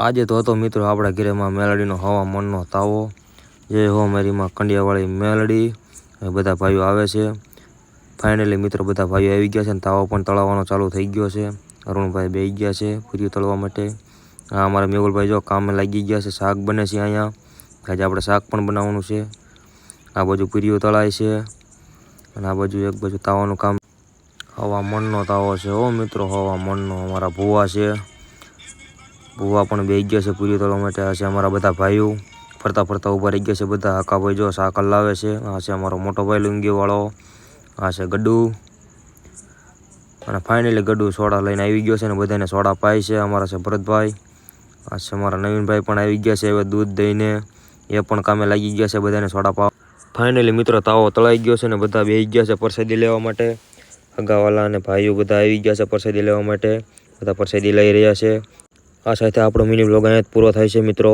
આજે તો હતો મિત્રો આપણા ઘરેમાં મેલડીનો હવા મનનો તાવો. જે હો મેરીમાં કંડિયાવાળી મેલડી. બધા ભાઈઓ આવે છે. ફાઇનલી મિત્રો બધા ભાઈઓ આવી ગયા છે અને તાવો પણ તળાવવાનો ચાલુ થઈ ગયો છે. અરુણભાઈ બેસી ગયા છે પૂરીઓ તળવા માટે. આ અમારા મેહુલભાઈ જો કામે લાગી ગયા છે, શાક બને છે અહીંયા. આજે આપણે શાક પણ બનાવવાનું છે. આ બાજુ પૂરીઓ તળાય છે. અને આ બાજુ એક બાજુ તાવાનું કામ. હવા મનનો તાવો છે હો મિત્રો, હવા મનનો અમારા ભૂવા છે. ભૂવા પણ બે ગયા છે પૂરી તળવા માટે. આ છે અમારા બધા ભાઈઓ. ફરતા ફરતા ઊભા રહી ગયા છે બધા. આકાભાઈ જો સાકર લાવે છે. આ છે અમારો મોટો ભાઈ લુંગીવાળો. આ છે ગડ્ડુ અને ફાઇનલી ગડ્ડુ સોડા લઈને આવી ગયો છે ને બધાને સોડા પાય છે અમારા છે ભરતભાઈ. આ છે અમારા નવીનભાઈ પણ આવી ગયા છે હવે દૂધ દઈને. એ પણ કામે લાગી ગયા છે બધાને સોડા પાવા. ફાઇનલી મિત્રો તાવો તળાઈ ગયો છે ને બધા બેસી ગયા છે પ્રસાદી લેવા માટે. અગાવાલા અને ભાઈઓ બધા આવી ગયા છે પ્રસાદી લેવા માટે. બધા પ્રસાદી લઈ રહ્યા છે. આ સાથે આપણો મિની બ્લોગ અહીંયા પૂરો થાય છે મિત્રો.